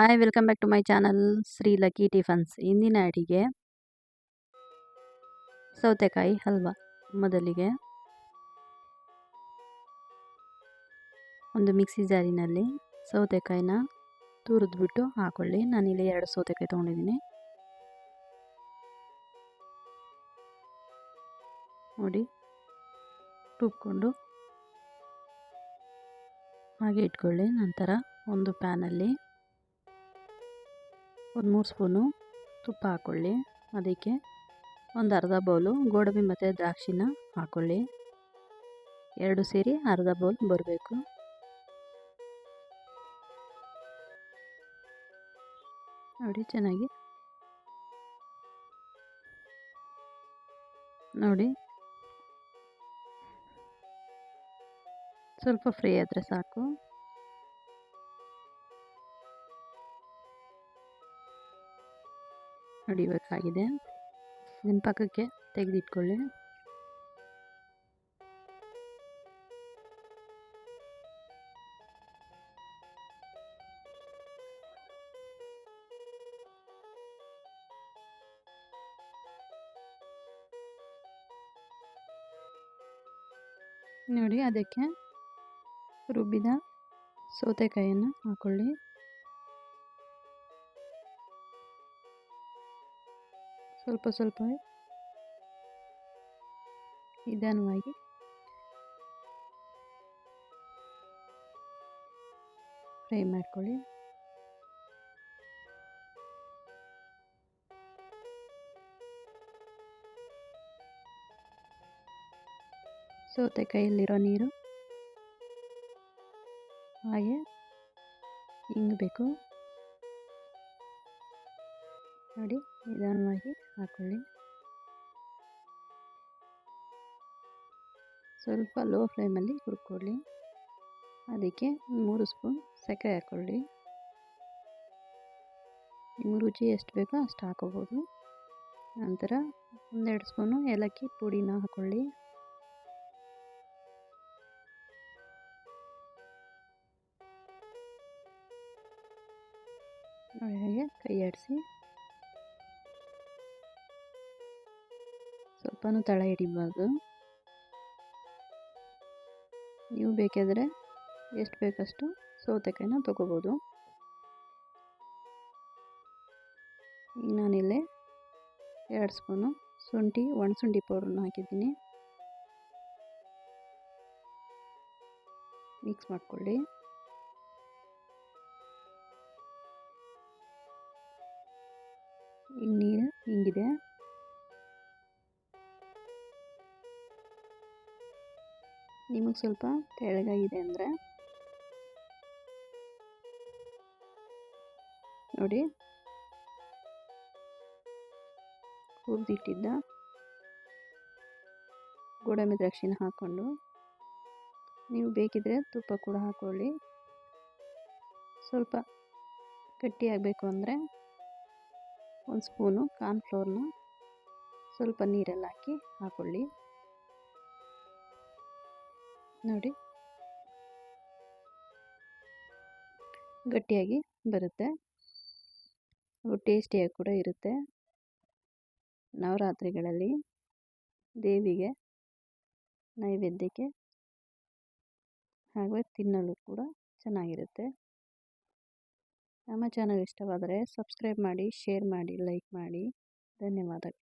Hi welcome back to my channel Shri lucky tiffins ಇಂದಿನ ಅಡಿಗೆ ಸೌತೆಕಾಯಿ ಹಲ್ವಾ ಮೊದಲಿಗೆ. ಒಂದು ಮಿಕ್ಸಿ ಜಾರಿನಲ್ಲಿ ಸೌತೆಕಾಯಿನ ತುರಿದ್ಬಿಟ್ಟು ಹಾಕೊಳ್ಳಿ. ನಾನಿಲ್ಲಿ ಎರಡು ಸೌತೆಕಾಯಿ ತೊಗೊಂಡಿದ್ದೀನಿ. ನೋಡಿ ರುಬ್ಕೊಂಡು ಹಾಗೆ ಇಟ್ಕೊಳ್ಳಿ. ನಂತರ ಒಂದು ಪ್ಯಾನಲ್ಲಿ ಒಂದು ಮೂರು ಸ್ಪೂನು ತುಪ್ಪ ಹಾಕ್ಕೊಳ್ಳಿ. ಅದಕ್ಕೆ ಒಂದು ಅರ್ಧ ಬೌಲು ಗೋಡಂಬಿ ಮತ್ತು ದ್ರಾಕ್ಷಿನ ಹಾಕ್ಕೊಳ್ಳಿ. ಎರಡು ಸೇರಿ ಅರ್ಧ ಬೌಲ್ ಬರಬೇಕು. ನೋಡಿ ಚೆನ್ನಾಗಿ. ನೋಡಿ. ಸ್ವಲ್ಪ ಫ್ರೀ ಆದರೆ ಸಾಕು. ಹೊಡಿಬೇಕಾಗಿದೆ. ಇದನ್ನು ಪಕ್ಕಕ್ಕೆ ತೆಗೆದಿಟ್ಕೊಳ್ಳಿ. ನೋಡಿ ಅದಕ್ಕೆ ರುಬ್ಬಿದ ಸೌತೆಕಾಯಿಯನ್ನು ಹಾಕೊಳ್ಳಿ. ಸ್ವಲ್ಪ ಸ್ವಲ್ಪ ನಿಧಾನವಾಗಿ. ಫ್ರೈ ಮಾಡ್ಕೊಳ್ಳಿ. ಸೌತೆಕಾಯಲ್ಲಿರೋ ನೀರು ಹಾಗೆ ಹಿಂಗಬೇಕು ನೋಡಿ, ನಿಧಾನವಾಗಿ ಹಾಕೊಳ್ಳಿ. ಸ್ವಲ್ಪ ಲೋ ಫ್ಲೇಮಲ್ಲಿ ಹುರ್ಕೊಳ್ಳಿ. ಅದಕ್ಕೆ ಮೂರು ಸ್ಪೂನ್ ಸಕ್ಕರೆ ಹಾಕ್ಕೊಳ್ಳಿ ನಿಮ್ಮ ರುಚಿ ಎಷ್ಟು ಬೇಕೋ ಅಷ್ಟು ಹಾಕೋಬೋದು. ನಂತರ ಒಂದೆರಡು ಸ್ಪೂನು ಏಲಕ್ಕಿ ಪುಡಿನ ಹಾಕ್ಕೊಳ್ಳಿ ಹಾಗೆ ಕೈ ಆಡಿಸಿ. ಸ್ವಲ್ಪನೂ ತಳ ಹಿಡಿಬಾರ್ದು. ನೀವು ಬೇಕಾದರೆ ಎಷ್ಟು ಬೇಕಷ್ಟು ಸೌತೆಕಾಯಿನ ತೊಗೋಬೋದು. ಈಗ ನಾನಿಲ್ಲಿ ಎರಡು ಸ್ಪೂನು ಶುಂಠಿ ಒಣಶುಂಠಿ ಪೌಡ್ರನ್ನ ಹಾಕಿದ್ದೀನಿ. ಮಿಕ್ಸ್ ಮಾಡಿಕೊಳ್ಳಿ. ಈಗ ನೀರು ಹಿಂಗಿದೆ. ನಿಮಗೆ ಸ್ವಲ್ಪ ತೆಳ್ಳಗಾಗಿದೆ ಅಂದರೆ. ನೋಡಿ. ಹುರಿದಿಟ್ಟಿದ್ದ ಗೋಡಂಬಿ ದ್ರಾಕ್ಷಿನ ಹಾಕ್ಕೊಂಡು. ನೀವು ಬೇಕಿದ್ರೆ ತುಪ್ಪ ಕೂಡ ಹಾಕ್ಕೊಳ್ಳಿ ಸ್ವಲ್ಪ ಗಟ್ಟಿಯಾಗಬೇಕು ಅಂದರೆ ಒಂದು ಸ್ಪೂನು ಕಾರ್ನ್ಫ್ಲೋರ್ನ ಸ್ವಲ್ಪ ನೀರಲ್ಲಿ ಹಾಕಿ ಹಾಕ್ಕೊಳ್ಳಿ ನೋಡಿ. ಗಟ್ಟಿಯಾಗಿ ಬರುತ್ತೆ. ಟೇಸ್ಟಿಯಾಗಿ ಕೂಡ ಇರುತ್ತೆ. ನವರಾತ್ರಿಗಳಲ್ಲಿ ದೇವಿಗೆ ನೈವೇದ್ಯಕ್ಕೆ ಹಾಗೆ ತಿನ್ನಲು ಕೂಡ ಚೆನ್ನಾಗಿರುತ್ತೆ. ನಮ್ಮ ಚಾನಲ್ ಇಷ್ಟವಾದರೆ ಸಬ್ಸ್ಕ್ರೈಬ್ ಮಾಡಿ, ಶೇರ್ ಮಾಡಿ, ಲೈಕ್ ಮಾಡಿ. ಧನ್ಯವಾದಗಳು.